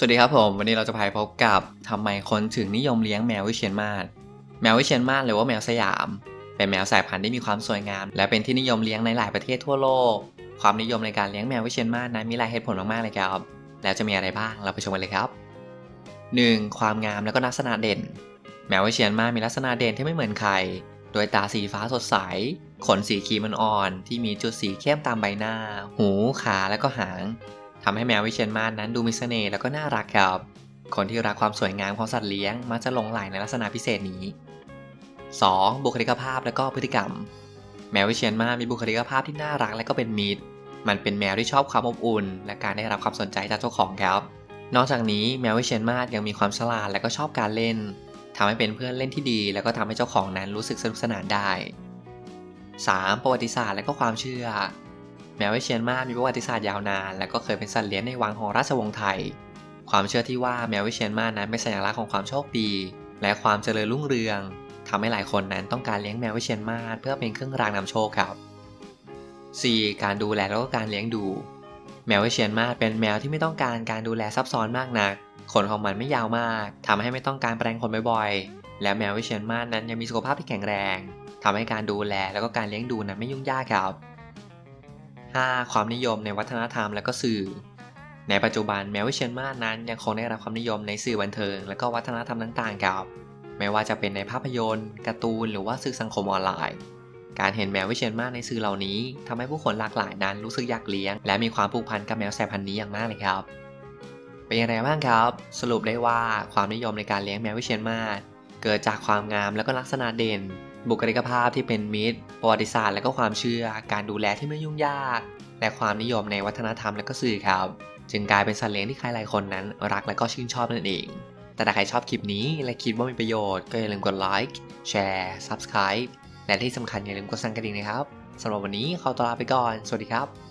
สวัสดีครับผม วันนี้เราจะพาไปพบกับทำไมคนถึงนิยมเลี้ยงแมววิเชียนมาศแมววิเชียนมาศหรือว่าแมวสยาม เป็นแมวสายพันธุ์ที่มีความสวยงาม และเป็นที่นิยมเลี้ยงในหลายประเทศทั่วโลก ความนิยมในการเลี้ยงแมววิเชียนมาศนั้นมีหลายเหตุผลมากๆเลยครับ แล้วจะมีอะไรบ้างเราไปชมกันเลยครับ 1. ความงามและก็ลักษณะเด่น แมววิเชียนมาศมีลักษณะเด่นที่ไม่เหมือนใคร โดยตาสีฟ้าสดใส ขนสีครีมอ่อนๆที่มีจุดสีเข้มตามใบหน้า หู ขาและก็หาง ทำให้แมววิเชียนมาศนั้นดูมีเสน่ห์แล้วก็น่ารักครับ คนที่รักความสวยงามของสัตว์เลี้ยงมักจะหลงใหลในลักษณะพิเศษนี้ 2. บุคลิกภาพและก็พฤติกรรม แมววิเชียนมาศมีบุคลิกภาพที่น่ารักและก็เป็นมิตร มันเป็นแมวที่ชอบความอบอุ่น และการได้รับความสนใจจากเจ้าของครับ นอกจากนี้แมววิเชียนมาศยังมีความฉลาดและก็ชอบการเล่นทำให้เป็นเพื่อนเล่นที่ดี แล้วก็ทำให้เจ้าของนั้นรู้สึกสนุกสนานได้ 3. ประวัติศาสตร์และก็ความเชื่อ แมววิเชียนมามีประวัติศาสตร์ยาวนาน และก็เคยเป็นสัตว์เลี้ยงในวังของราชวงศ์ไทย ความเชื่อที่ว่าแมววิเชียนมานั้นเป็นสัญลักษณ์ของความโชคดี และความเจริญรุ่งเรืองทำให้หลายคนนั้นต้องการเลี้ยงแมววิเชียนมาเพื่อเป็นเครื่องรางนำโชคครับ 4. การดูแลแล้วก็การเลี้ยงดู แมววิเชียนมาเป็นแมวที่ไม่ต้องการการดูแลซับซ้อนมากนักขนของมันไม่ยาวมากทำให้ไม่ต้องการแปรงขนบ่อยๆ และแมววิเชียนมานั้นยังมีสุขภาพที่แข็งแรงทำให้การดูแลแล้วก็การเลี้ยงดูนั้นไม่ยุ่งยากครับ 5. ความนิยมในวัฒนธรรมและก็สื่อ ในปัจจุบันแมววิเชียนมานั้นยังคงได้รับความนิยมในสื่อบันเทิง และก็วัฒนธรรมต่างๆครับไม่ว่าจะเป็นในภาพยนตร์การ์ตูน หรือว่าสื่อสังคมออนไลน์ การเห็นแมววิเชียนมาในสื่อเหล่านี้ทำให้ผู้คนหลากหลายนั้นรู้สึกอยากเลี้ยง และมีความผูกพันกับแมวสายพันธุ์นี้อย่างมากเลยครับ เป็นอยังไงบ้างครับ สรุปได้ว่าความนิยมในการเลี้ยงแมววิเชียนมาเกิดจากความงามและก็ลักษณะเด่น บุคลิกภาพที่เป็นมิตร ประวัติศาสตร์และก็ความเชื่อ การดูแลที่ไม่ยุ่งยาก และความนิยมในวัฒนธรรมและก็สื่อครับ จึงกลายเป็นสัตว์เลี้ยงที่ใครหลายคนนั้น รักและก็ชื่นชอบนั่นเอง แต่ถ้าใครชอบคลิปนี้และคิดว่ามีประโยชน์ก็อย่าลืมกดไลค์แชร์ Subscribe และที่สำคัญอย่าลืมกดสั่นกระดิ่งนะครับสำหรับวันนี้ขอตัวลาไปก่อน สวัสดีครับ